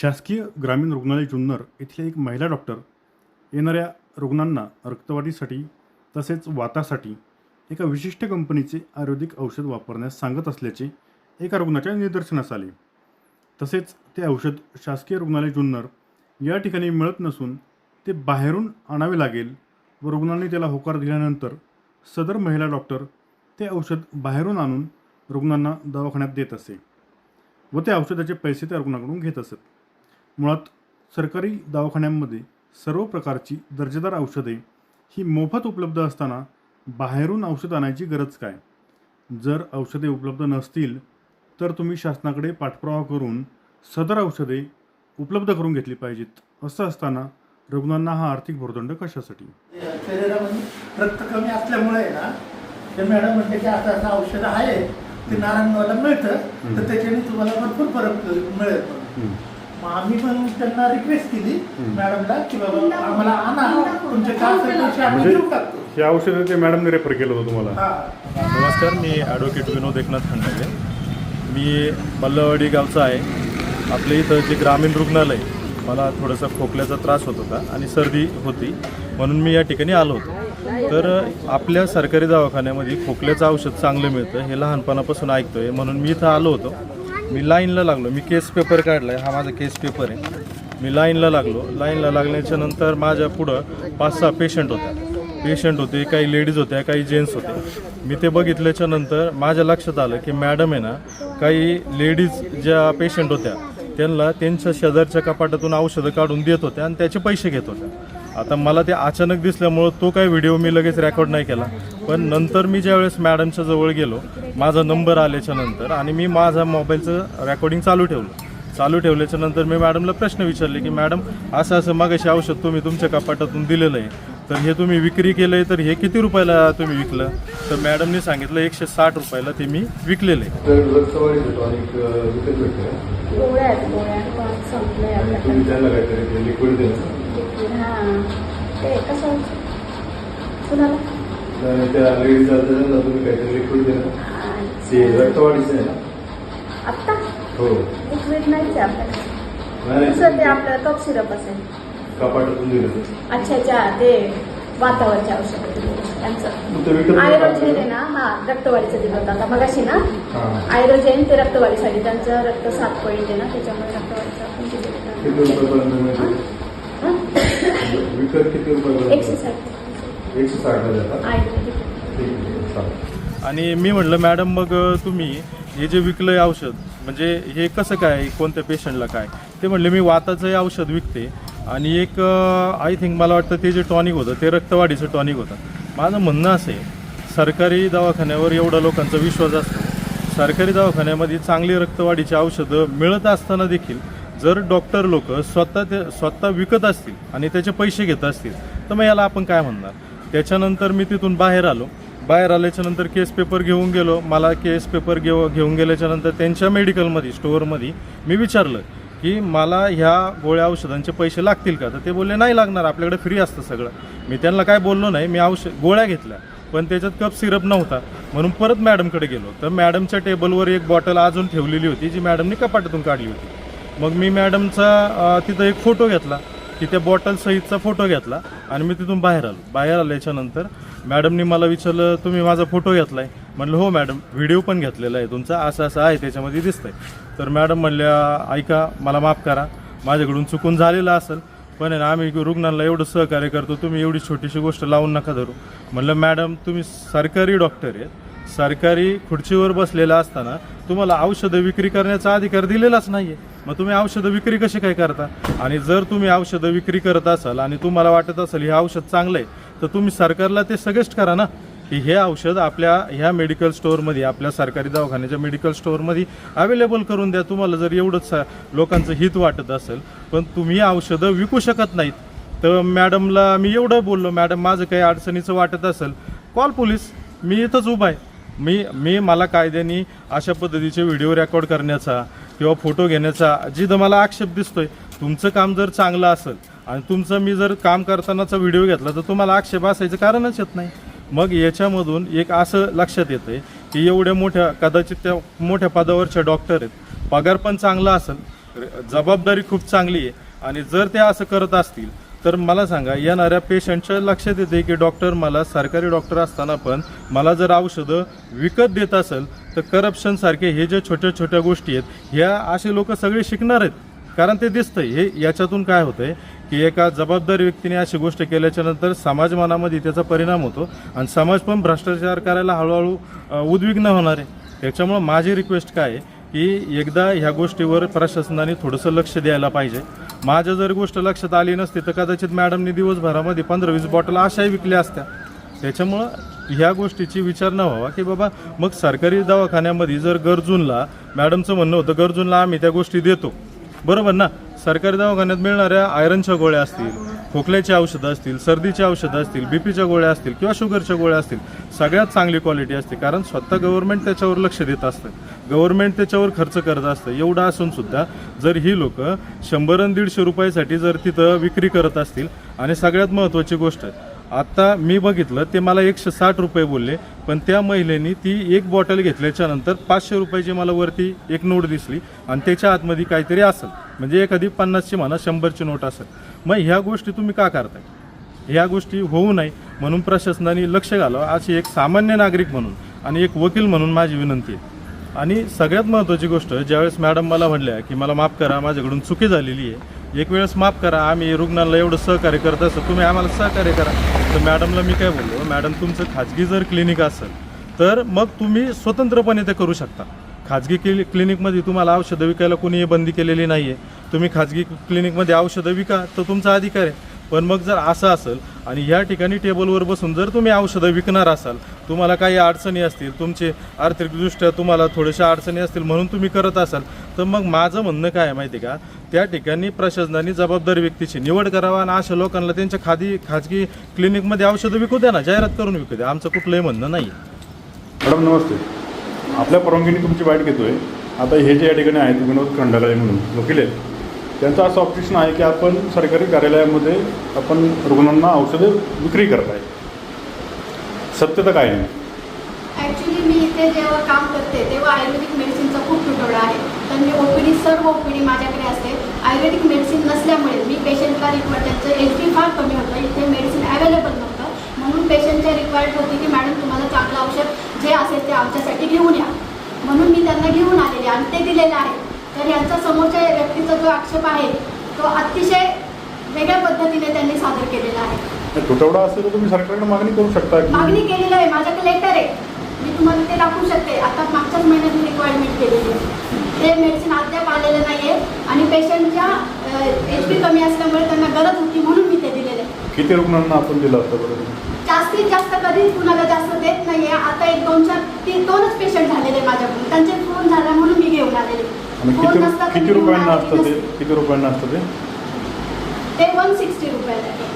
शासकीय ग्रामीण रुग्णालय जुन्नर येथील एक महिला डॉक्टर येणाऱ्या रुग्णांना रक्तवाढीसाठी तसेच वातासाठी एका विशिष्ट कंपनीचे आयुर्वेदिक औषध वापरण्यास सांगत असल्याचे एका रुग्णाच्या निदर्शनास आले. तसेच ते औषध शासकीय रुग्णालय जुन्नर या ठिकाणी मिळत नसून ते बाहेरून आणावे लागेल व रुग्णांनी त्याला होकार दिल्यानंतर सदर महिला डॉक्टर ते औषध बाहेरून आणून रुग्णांना दवाखान्यात देत असे व त्या औषधाचे पैसे त्या रुग्णाकडून घेत असत. मुळात सरकारी दवाखान्यांमध्ये सर्व प्रकारची दर्जेदार औषधे ही मोफत उपलब्ध असताना बाहेरून औषध आणायची गरज काय? जर औषधे उपलब्ध नसतील तर तुम्ही शासनाकडे पाठपुरावा करून सदर औषधे उपलब्ध करून घेतली पाहिजेत असं असताना रुग्णांना हा आर्थिक भुर्दंड कशासाठी? शरीरामध्ये रक्त कमी असल्यामुळे ना ते मॅडम म्हणते की असं असं औषध आहे ते नारायणगावला मिळतं तर त्याच्याने तुम्हाला भरपूर फरक मिळेल. मग आम्ही पण त्यांना रिक्वेस्ट केली मॅडमला की बाबा आम्हाला आणा. तुमचे पैसे आम्ही म्हणजे देऊ टाकतो हे औषध ते मॅडमने रेफर केलं होतं तुम्हाला. हा. नमस्कार मी ॲडव्होकेट विनोद एकनाथ खंडागे. मी मल्लवाडी गावचा आहे. आपल्या इथं जे ग्रामीण रुग्णालय मला थोडासा खोकल्याचा त्रास होत होता आणि सर्दी होती. म्हणून मी या ठिकाणी आलो होतो. तर आपल्या सरकारी दवाखान्यामध्ये खोकल्याचं औषध चांगलं मिळतं हे लहानपणापासून ऐकतोय. म्हणून मी इथं आलो होतो. मी लाईनला लागलो. मी केस पेपर काढला आहे हा माझा केस पेपर आहे. मी लाईनला लागलो. लाईनला लागल्याच्या नंतर माझ्या पुढं पाच सहा पेशंट होत्या. पेशंट होते काही लेडीज होत्या काही जेंट्स होते. मी ते बघितल्याच्या नंतर माझ्या लक्षात आलं की मॅडम आहे ना काही लेडीज ज्या पेशंट होत्या त्यांना त्यांच्या शेजारच्या कपाटातून औषधं काढून देत होत्या आणि त्याचे पैसे घेत होत्या. आता मला ते अचानक दिसल्यामुळं तो काही व्हिडिओ मी लगेच रेकॉर्ड नाही केला. पण नंतर मी ज्यावेळेस मॅडमच्या जवळ गेलो माझा नंबर आल्याच्यानंतर आणि मी माझा मोबाईलचं रेकॉर्डिंग चालू ठेवलं. चालू ठेवल्याच्या नंतर मी मॅडमला प्रश्न विचारले की मॅडम असं असं मागाशी औषध तुम्ही तुमच्या कपाटातून दिलेलं आहे. तर हे तुम्ही विक्री केलं आहे तर हे किती रुपयाला तुम्ही विकलं? तर मॅडमने सांगितलं एकशे साठ रुपयाला ते मी विकलेलं आहे. हां. ते कसं कुणाला? काहीतरी लिक्विड आत्ता? हो. लिक्विड नाहीच आहे आपल्याकडे. नाही, दुसरं ते नाही आपलं कप सिरप असेल कपाटातून दिलं. ते. अच्छा अच्छा ते वातावरचे औषध विकत आयुर्वेद आहे ना? हा रक्तवाढीचं दिलं होतं आता मगाशी ना? हां. आयुर्वेद ते रक्तवाढीसाठी त्यांचं रक्त सात पॉईंट आहे ना त्याच्यामुळे रक्तवाढीचं आपण दिलं? विकत किती रुपये एकशे साठ. एकशे साठला आणि मी म्हटलं मॅडम मग तुम्ही हे जे विकलंय औषध म्हणजे हे कसं काय कोणत्या पेशंटला काय? ते म्हणले मी वाताचं हे औषध विकते आणि एक आय थिंक मला वाटतं ते जे टॉनिक होतं ते रक्तवाढीचं टॉनिक होतं. माझं म्हणणं असं आहे सरकारी दवाखान्यावर एवढा लोकांचा विश्वास असतो. सरकारी दवाखान्यामध्ये चांगली रक्तवाढीची औषधं मिळत असताना देखील जर डॉक्टर लोक स्वतः ते स्वतः विकत असतील आणि त्याचे पैसे घेत असतील तर मग याला आपण काय म्हणणार? त्याच्यानंतर मी तिथून बाहेर आलो. बाहेर आल्याच्यानंतर केस पेपर घेऊन गेलो. मला केस पेपर घेऊ घेऊन गेल्याच्यानंतर त्यांच्या मेडिकलमध्ये स्टोअरमध्ये मी विचारलं की मला ह्या गोळ्या औषधांचे पैसे लागतील का? तर ते बोलले नाही लागणार आपल्याकडे फ्री असतं सगळं. मी त्यांना काय बोललो नाही मी औषध गोळ्या घेतल्या. पण त्याच्यात कप सिरप नव्हता. म्हणून परत मॅडमकडे गेलो. तर मॅडमच्या टेबलवर एक बॉटल अजून ठेवलेली होती जी मॅडमनी कपाटातून काढली होती. मग मी मॅडमचा तिथं एक फोटो घेतला. की त्या बॉटल सहितचा फोटो घेतला आणि मी तिथून बाहेर आलो. बाहेर आल्याच्यानंतर मॅडमनी मला विचारलं तुम्ही माझा फोटो घेतलाय? म्हणलं हो मॅडम व्हिडिओ पण घेतलेला आहे तुमचा असं असं आहे त्याच्यामध्ये दिसतंय. तर मॅडम म्हणल्या ऐका मला माफ करा माझ्याकडून चुकून झालेलं असेल पण आहे ना आम्ही रुग्णांना एवढं सहकार्य करतो तुम्ही एवढी छोटीशी गोष्ट लावून नका धरू. म्हणलं मॅडम तुम्ही सरकारी डॉक्टर आहेत सरकारी खुर्चीवर बसलेला असताना तुम्हाला औषधं विक्री करण्याचा अधिकार दिलेलाच नाही आहे मग तुम्ही औषधं विक्री कशी काय करता? आणि जर तुम्ही औषधं विक्री करत असाल आणि तुम्हाला वाटत असेल हे औषध चांगलं आहे तर तुम्ही सरकारला ते सजेस्ट करा ना. की हे औषध आपल्या ह्या मेडिकल स्टोअरमध्ये आपल्या सरकारी दवाखान्याच्या मेडिकल स्टोअरमध्ये अवेलेबल करून द्या. तुम्हाला जर एवढंच सा- लोकांचं हित वाटत असेल पण तुम्ही औषधं विकू शकत नाहीत. तर मॅडमला मी एवढं बोललो मॅडम माझं काही अडचणीचं वाटत असेल कॉल पोलीस मी इथंच उभा आहे. मी मी मला कायद्याने अशा पद्धतीचे व्हिडिओ रेकॉर्ड करण्याचा किंवा फोटो घेण्याचा जिथं मला आक्षेप दिसतोय तुमचं काम जर चांगलं असेल आणि तुमचं मी जर काम करतानाचा व्हिडिओ घेतला तर तुम्हाला आक्षेप असायचं कारणच येत नाही. मग याच्यामधून एक असं लक्षात येतंय की एवढ्या मोठ्या कदाचित त्या मोठ्या पदावरच्या डॉक्टर आहेत. पगार पण चांगला असेल जबाबदारी खूप चांगली आहे आणि जर ते असं करत असतील तर मला सांगा येणाऱ्या पेशंटच्या लक्षात येते की डॉक्टर मला सरकारी डॉक्टर असताना पण मला जर औषधं विकत देत असेल तर करप्शन सारखे हे जे छोट्या छोट्या गोष्टी आहेत ह्या असे लोक सगळे शिकणार आहेत. कारण ते दिसतंय. हे याच्यातून काय होतंय की एका जबाबदार व्यक्तीने अशी गोष्ट केल्याच्यानंतर समाज मनामध्ये त्याचा परिणाम होतो आणि समाज पण भ्रष्टाचार करायला हळूहळू उद्विग्न होणार आहे. त्याच्यामुळं माझी रिक्वेस्ट काय आहे की एकदा ह्या गोष्टीवर प्रशासनाने थोडंसं लक्ष द्यायला पाहिजे. माझ्या जर गोष्ट लक्षात आली नसती तर कदाचित मॅडमनी दिवसभरामध्ये पंधरा वीस बॉटल अशाही विकल्या असत्या. त्याच्यामुळं ह्या गोष्टीची विचार न व्हावा की बाबा मग सरकारी दवाखान्यामध्ये जर गरजूंना मॅडमचं म्हणणं होतं गरजूंना आम्ही त्या गोष्टी देतो. बरोबर ना? सरकारी दवाखान्यात मिळणाऱ्या आयरनच्या गोळ्या असतील खोकल्याची औषधं असतील सर्दीची औषधं असतील बीपीच्या गोळ्या असतील किंवा शुगरच्या गोळ्या असतील सगळ्यात चांगली क्वालिटी असते. कारण स्वतः गव्हर्नमेंट त्याच्यावर लक्ष देत असतं. गव्हर्नमेंट त्याच्यावर खर्च करत असतं. एवढं असून सुद्धा जर ही लोक शंभर आणि दीडशे रुपयासाठी जर तिथं विक्री करत असतील आणि सगळ्यात महत्त्वाची गोष्ट आता मी बघितलं ते मला एकशे साठ रुपये बोलले पण त्या महिलेनी ती एक बॉटल घेतल्याच्या नंतर पाचशे रुपयाची मला वरती एक नोट दिसली आणि त्याच्या आतमध्ये काहीतरी असेल. म्हणजे एखादी पन्नासची म्हणा शंभरची नोट असेल. मग ह्या गोष्टी तुम्ही का करताय? ह्या गोष्टी होऊ नये म्हणून प्रशासनाने लक्ष घालावं अशी एक सामान्य नागरिक म्हणून आणि एक वकील म्हणून माझी विनंती आहे. आणि सगळ्यात महत्त्वाची गोष्ट ज्यावेळेस मॅडम मला म्हणल्या की मला माफ करा माझ्याकडून चुकी झालेली आहे. एक वेळेस माफ करा आम्ही रुग्णाला एवढं सहकार्य करत असं तुम्ही आम्हाला सहकार्य करा. तर मॅडमला मी काय बोललो मॅडम तुमचं खाजगी जर क्लिनिक असेल तर मग तुम्ही स्वतंत्रपणे ते करू शकता. खाजगी क्लि क्लिनिकमध्ये तुम्हाला औषधं विकायला कोणीही बंदी केलेली नाही आहे तुम्ही खाजगी क्लिनिकमध्ये औषधं विका तर तुमचा अधिकार आहे. पण मग जर असं असेल आणि ह्या ठिकाणी टेबलवर बसून जर तुम्ही औषधं विकणार असाल तुम्हाला काही अडचणी असतील तुमचे आर्थिकदृष्ट्या तुम्हाला थोड्याशा अडचणी असतील म्हणून तुम्ही करत असाल तर मग माझं म्हणणं काय आहे माहिती आहे का? त्या ठिकाणी प्रशासनाने जबाबदार व्यक्तीची निवड करावा आणि अशा लोकांना त्यांच्या खादी खाजगी क्लिनिकमध्ये औषधं विकू द्या ना जाहिरात करून विकू द्या. आमचं कुठलंही म्हणणं नाही. मॅडम नमस्ते. आपल्या परवानगीने तुमची वाईट घेतोय. आता हे जे या ठिकाणी आहेत विनोद खंडालय म्हणून वकील आहेत त्यांचं असं ऑप्शन आहे की आपण सरकारी कार्यालयामध्ये आपण रुग्णांना औषधं विक्री करत आहे सत्य तर काय नाही. ॲक्च्युली मी इथे जेव्हा काम करते तेव्हा आयुर्वेदिक मेडिसिनचा खूप तुटवडा आहे. तर मी ओपीडी सर्व ओपीडी माझ्याकडे असते. आयुर्वेदिक मेडिसिन नसल्यामुळे मी पेशंटला रिक्वायर त्यांचं एच बी फार कमी होतं. इथे मेडिसिन अवेलेबल नव्हतं. म्हणून पेशंटच्या रिक्वायर्ड होती की मॅडम तुम्हाला चांगलं औषध जे असेल ते आमच्यासाठी घेऊन या. म्हणून मी त्यांना घेऊन आलेले आणि ते दिलेलं आहे. तर यांचा समोरच्या व्यक्तीचा जो आक्षेप आहे तो अतिशय वेगळ्या पद्धतीने त्यांनी सादर केलेला आहे. तुटवडा असेल तर तुम्ही सरकारकडे मागणी करू शकता की मागणी केलेली आहे. माझ्याकडे लेटर आहे. मी तुम्हाला ते दाखवू शकते. आता मागच्याच महिन्यात मी रिक्वायरमेंट केलेली आहे. ते मेडिसिन अद्याप आलेलं नाही आहे आणि पेशंटच्या एच पी कमी असल्यामुळे त्यांना गरज होती म्हणून मी ते दिलेले. किती रुग्णांना आपण दिलं होतं बरोबर जास्तीत जास्त कधी कुणाला जास्त देत नाही आहे आता एक दोन चार तीन दोनच पेशंट झालेले माझ्याकडून. त्यांचे फोन झाला म्हणून मी घेऊन आलेले. आणि फोन किती नसता तर किती मी घेऊन रुपयांना आलेली असतं ते? नसते. किती रुपयांना असतं ते? ते वन सिक्स्टी रुपयाला आहे.